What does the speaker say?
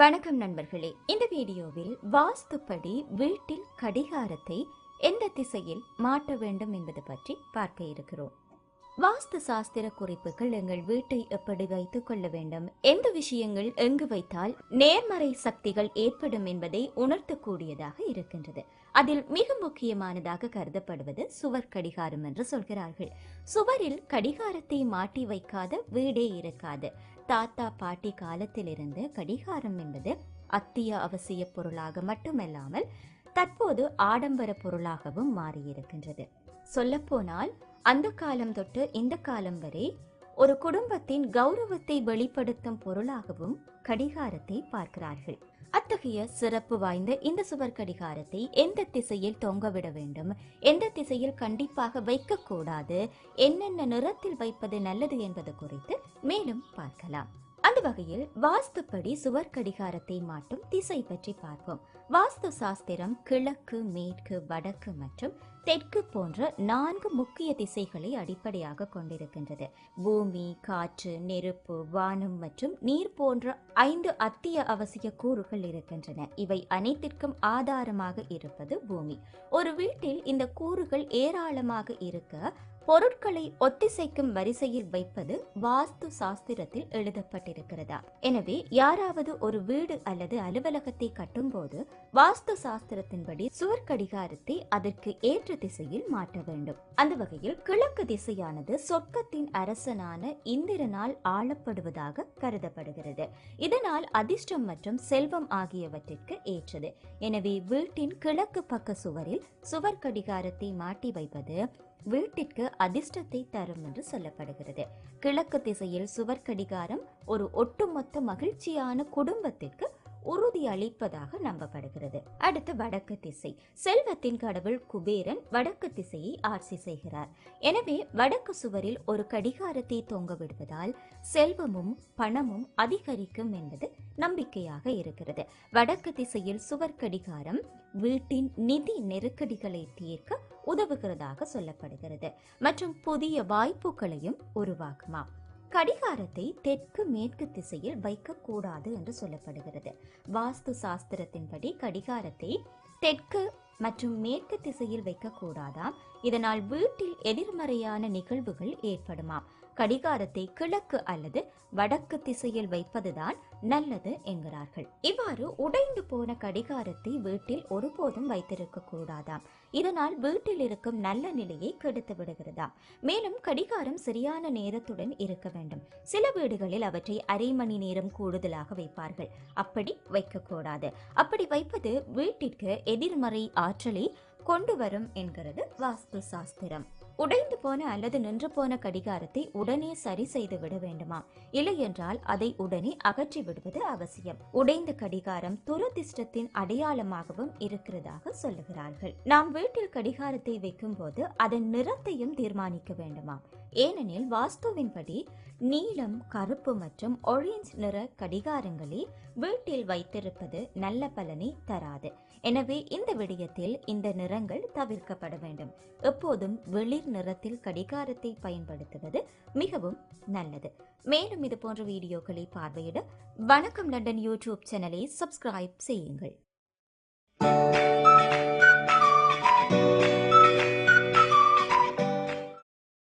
வணக்கம் நண்பர்களே. இந்த வீடியோவில் வாஸ்துப்படி வீட்டில் கடிகாரத்தை எந்த திசையில் மாட்ட வேண்டும் என்பது பற்றி பார்க்க இருக்கிறோம். வாஸ்து சாஸ்திர குறிப்புகள் எங்கள் வீட்டை எப்படி வைத்துக் கொள்ள வேண்டும்? எந்த விஷயங்கள் எங்கு வைத்தால் நேர்மறை சக்திகள் ஏற்படும் என்பதை உணர்த்தக்கூடியதாக இருக்கின்றது. அதில் மிக முக்கியமானதாக கருதப்படுவது சுவர் கடிகாரம் என்று சொல்கிறார்கள். சுவரில் கடிகாரத்தை மாட்டி வைக்காத வீடே இருக்காது. தாத்தா பாட்டி காலத்திலிருந்து கடிகாரம் என்பது அத்திய அவசிய பொருளாக மட்டுமல்லாமல் தற்போது ஆடம்பர பொருளாகவும் மாறியிருக்கின்றது. சொல்லப்போனால் அந்த காலம் தொட்டு இந்த காலம் வரை ஒரு குடும்பத்தின் கௌரவத்தை வெளிப்படுத்தும் பொருளாகவும் கடிகாரத்தை பார்க்கிறார்கள். அத்தகைய சிறப்பு வாய்ந்த இந்த சுவர் கடிகாரத்தை எந்த திசையில் தொங்கவிட வேண்டும்? எந்த திசையில் கண்டிப்பாக வைக்கக்கூடாது? என்னென்ன நிறத்தில் வைப்பது நல்லது என்பது குறித்து மேலும் பார்க்கலாம். அந்த வகையில் வாஸ்துப்படி சுவர் கடிகாரத்தை மாட்டும் திசை பற்றி பார்ப்போம். வாஸ்து சாஸ்திரம் கிழக்கு மேற்கு வடக்கு மற்றும் தெற்கு போன்ற நான்கு முக்கிய திசைகளை அடிப்படையாக கொண்டிருக்கின்றது. பூமி காற்று நெருப்பு வானம் மற்றும் நீர் போன்ற ஐந்து அத்திய அவசிய கூறுகள் இருக்கின்றன. இவை அனைத்திற்கும் ஆதாரமாக இருப்பது பூமி. ஒரு வீட்டில் இந்த கூறுகள் ஏராளமாக இருக்க பொருட்களை ஒத்திசைக்கும் வரிசையில் வைப்பது வாஸ்து சாஸ்திரத்தில் எழுதப்பட்டிருக்கிறதா? எனவே யாராவது ஒரு வீடு அல்லது அலுவலகத்தை கட்டும்போது வாஸ்து சாஸ்திரத்தின்படி சுவர் கடிகாரத்தை அதற்கு ஏற்ற திசையில் மாற்ற வேண்டும். அந்த வகையில் கிழக்கு திசையானது சொர்க்கத்தின் அரசனான இந்திரனால் ஆளப்படுவதாக கருதப்படுகிறது. இதனால் அதிர்ஷ்டம் மற்றும் செல்வம் ஆகியவற்றிற்கு ஏற்றது. எனவே வீட்டின் கிழக்கு பக்க சுவரில் சுவர் கடிகாரத்தை மாட்டி வைப்பது வீட்டிற்கு அதிர்ஷ்டத்தை தரும் என்று சொல்லப்படுகிறது. கிழக்கு திசையில் சுவர் கடிகாரம் ஒரு ஒட்டுமொத்த மகிழ்ச்சியான குடும்பத்திற்கு உறுதி அளிப்பதாக நம்பப்படுகிறது. அடுத்து வடக்கு திசை. செல்வத்தின் கடவுள் குபேரன் வடக்கு திசையை ஆட்சி செய்கிறார். எனவே வடக்கு சுவரில் ஒரு கடிகாரத்தை தொங்க விடுவதால் செல்வமும் பணமும் அதிகரிக்கும் என்பது நம்பிக்கையாக இருக்கிறது. வடக்கு திசையில் சுவர் கடிகாரம் வீட்டின் நிதி நெருக்கடிகளை தீர்க்க உதவுகிறதாக சொல்லப்படுகிறது. மற்றும் புதிய வாய்ப்புகளையும் உருவாக்குமா கடிகாரத்தை தெற்கு மேற்கு திசையில் வைக்கக்கூடாது என்று சொல்லப்படுகிறது. வாஸ்து சாஸ்திரத்தின்படி கடிகாரத்தை தெற்கு மற்றும் மேற்கு திசையில் வைக்கக்கூடாதாம். இதனால் வீட்டில் எதிர்மறையான நிகழ்வுகள் ஏற்படுமாம். கடிகாரத்தை கிழக்கு அல்லது வடக்கு திசையில் வைப்பதுதான் நல்லது என்கிறார்கள். இவ்வாறு உடைந்து போன கடிகாரத்தை வீட்டில் ஒருபோதும் வைத்திருக்க கூடாதாம். இதனால் வீட்டில் இருக்கும் நல்ல நிலையை கெடுத்து விடுகிறதாம். மேலும் கடிகாரம் சரியான நேரத்துடன் இருக்க வேண்டும். சில வீடுகளில் அவற்றை அரை மணி நேரம் கூடுதலாக வைப்பார்கள். அப்படி வைக்கக்கூடாது அப்படி வைப்பது வீட்டிற்கு எதிர்மறை ஆற்றலை கொண்டு வரும் என்கிறது வாஸ்து சாஸ்திரம். உடைந்து போன அல்லது நின்று போன கடிகாரத்தை உடனே சரி செய்து விட வேண்டுமா? இல்லை என்றால் அதை உடனே அகற்றி விடுவது அவசியம். உடைந்த கடிகாரம் துரதிஷ்டத்தின் அடையாளமாகவும் இருக்கிறதாக சொல்லுகிறார்கள். நாம் வீட்டில் கடிகாரத்தை வைக்கும் போது அதன் நிறத்தையும் தீர்மானிக்க வேண்டுமா? ஏனெனில் வாஸ்துவின்படி நீலம் கருப்பு மற்றும் ஒரேஞ்ச் நிற கடிகாரங்களை வீட்டில் வைத்திருப்பது நல்ல பலனை தராது. எனவே இந்த விடயத்தில் இந்த நிறங்கள் தவிர்க்கப்பட வேண்டும். எப்போதும் வெளிர் நிறத்தில் கடிகாரத்தை பயன்படுத்துவது மிகவும் நல்லது. மேலும் இது போன்ற வீடியோக்களை பார்வையிட வணக்கம் லண்டன் யூடியூப் சேனலை சப்ஸ்கிரைப் செய்யுங்கள்.